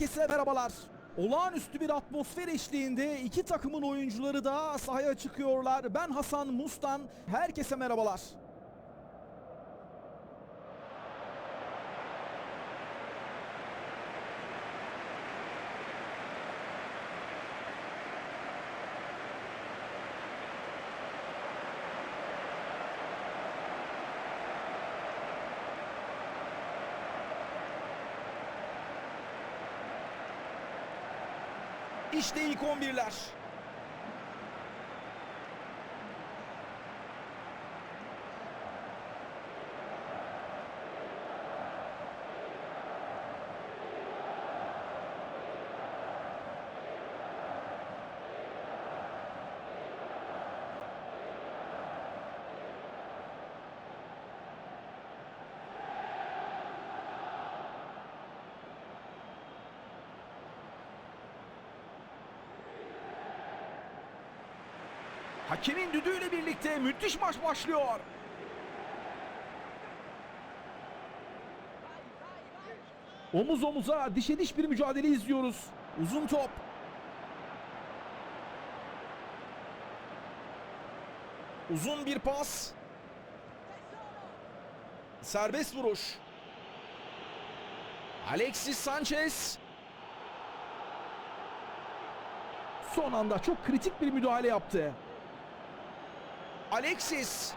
Herkese merhabalar. Olağanüstü bir atmosfer eşliğinde iki takımın oyuncuları da sahaya çıkıyorlar. Ben Hasan Mustan. Herkese merhabalar. İşte ilk 11'ler. Hakemin düdüğüyle birlikte müthiş maç başlıyor. Omuz omuza dişe diş bir mücadele izliyoruz. Uzun top. Uzun bir pas. Serbest vuruş. Alexis Sanchez. Son anda çok kritik bir müdahale yaptı. Alexis.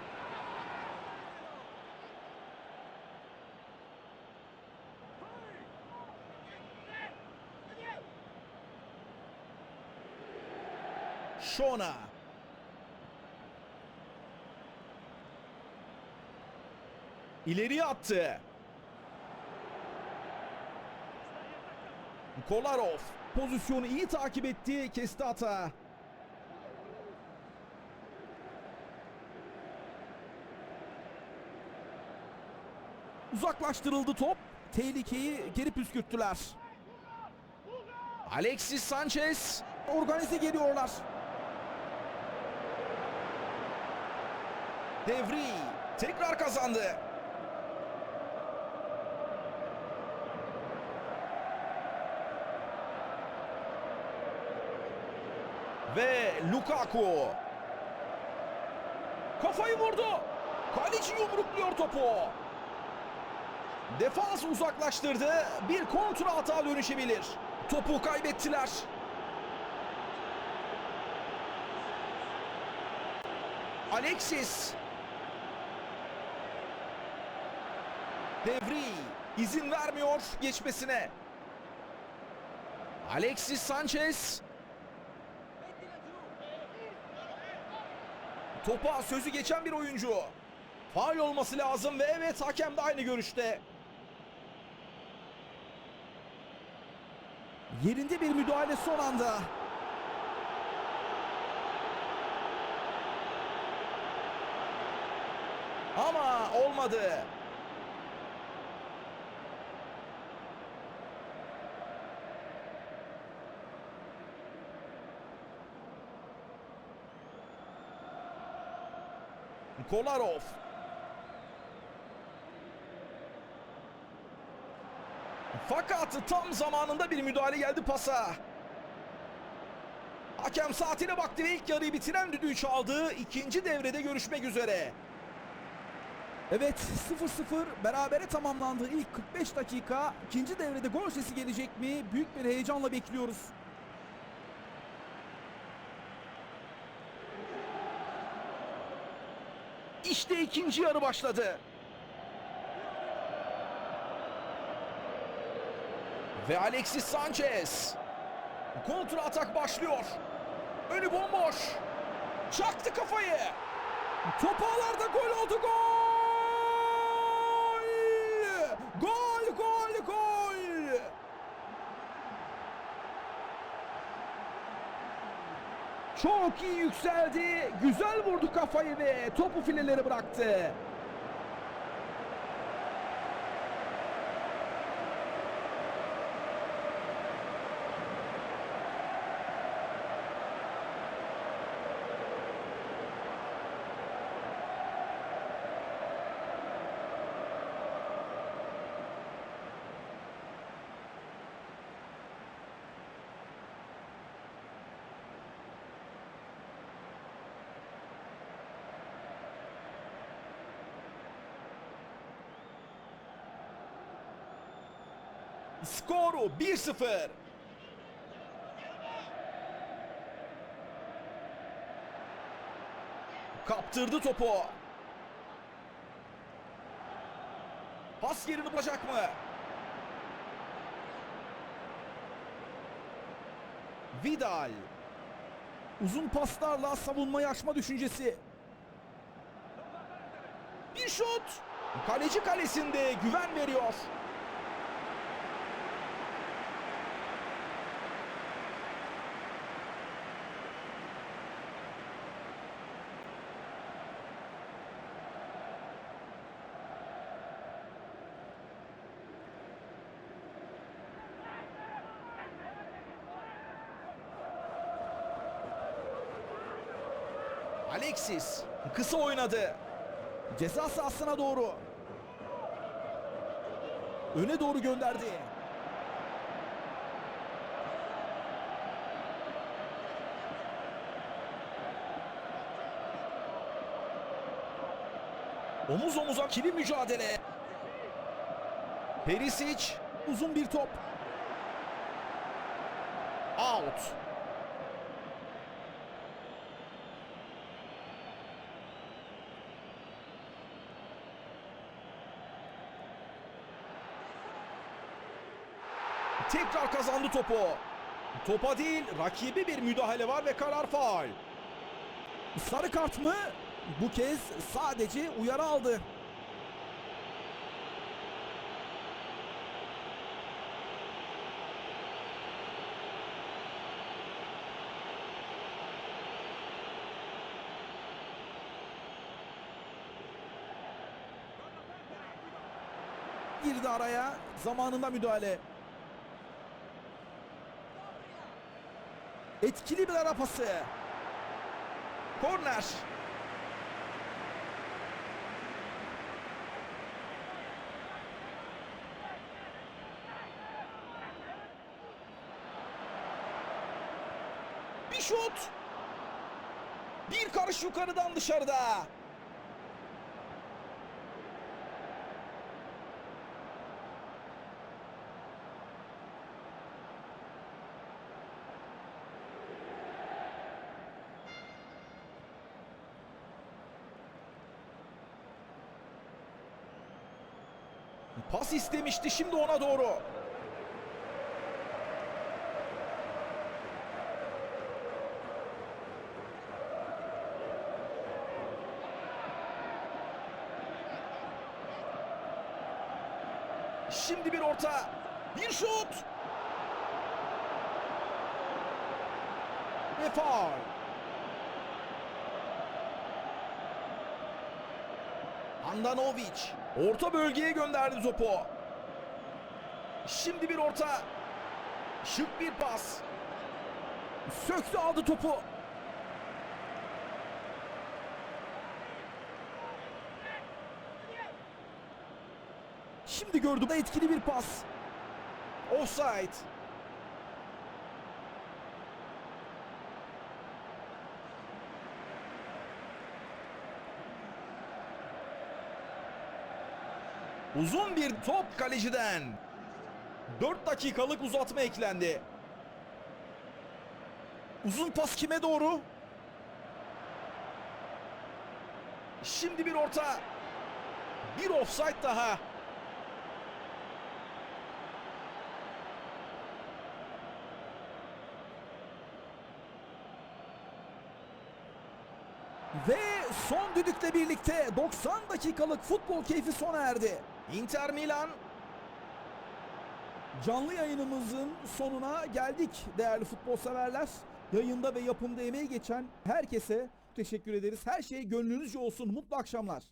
Şona. İleriye attı. Kolarov pozisyonu iyi takip etti, kesti hata. Uzaklaştırıldı top. Tehlikeyi geri püskürttüler. Alexis Sanchez organize geliyorlar. Devri tekrar kazandı. Ve Lukaku. Kafayı vurdu. Kaleci yumrukluyor topu. Defans uzaklaştırdı. Bir kontra hata dönüşebilir. Topu kaybettiler. Alexis. Devri izin vermiyor geçmesine. Alexis Sanchez. Topa sözü geçen bir oyuncu. Faul olması lazım ve evet hakem de aynı görüşte. Yerinde bir müdahale son anda. Ama olmadı. Kolarov. Fakat tam zamanında bir müdahale geldi pasa. Hakem saatine baktı ve ilk yarıyı bitiren düdüğü çaldı. İkinci devrede görüşmek üzere. Evet 0-0 berabere tamamlandı ilk 45 dakika. İkinci devrede gol sesi gelecek mi? Büyük bir heyecanla bekliyoruz. İşte ikinci yarı başladı. Ve Alexis Sanchez. Kontra atak başlıyor. Önü bomboş. Çaktı kafayı. Top ağlarda gol oldu gol. Gol gol gol. Çok iyi yükseldi. Güzel vurdu kafayı ve topu filelere bıraktı. Skor 1-0. Kaptırdı topu. Pas yerini bulacak mı? Vidal. Uzun paslarla savunmayı aşma düşüncesi. Bir şut. Kaleci kalesinde güven veriyor. Alexis kısa oynadı. Ceza sahasına doğru. Öne doğru gönderdi. Omuz omuza kivi mücadele. Perisic uzun bir top. Out. Tekrar kazandı topu. Topa değil rakibi bir müdahale var ve karar faul. Sarı kart mı? Bu kez sadece uyarı aldı. Girdi araya. Zamanında müdahale. Etkili bir ara pası. Korner. Bir şut. Bir karış yukarıdan dışarıda. Pas istemişti şimdi ona doğru. Şimdi bir orta. Bir şut. Ve faul. Andanovic orta bölgeye gönderdi topu. Şimdi bir orta. Şık bir pas. Söktü aldı topu. Şimdi gördüm etkili bir pas. Offside. Uzun bir top kaleciden. 4 dakikalık uzatma eklendi. Uzun pas kime doğru? Şimdi bir orta. Bir offside daha. Ve son düdükle birlikte 90 dakikalık futbol keyfi sona erdi. Inter Milan Canlı yayınımızın sonuna geldik değerli futbol severler. Yayında ve yapımda emeği geçen herkese teşekkür ederiz. Her şey gönlünüzce olsun. Mutlu akşamlar.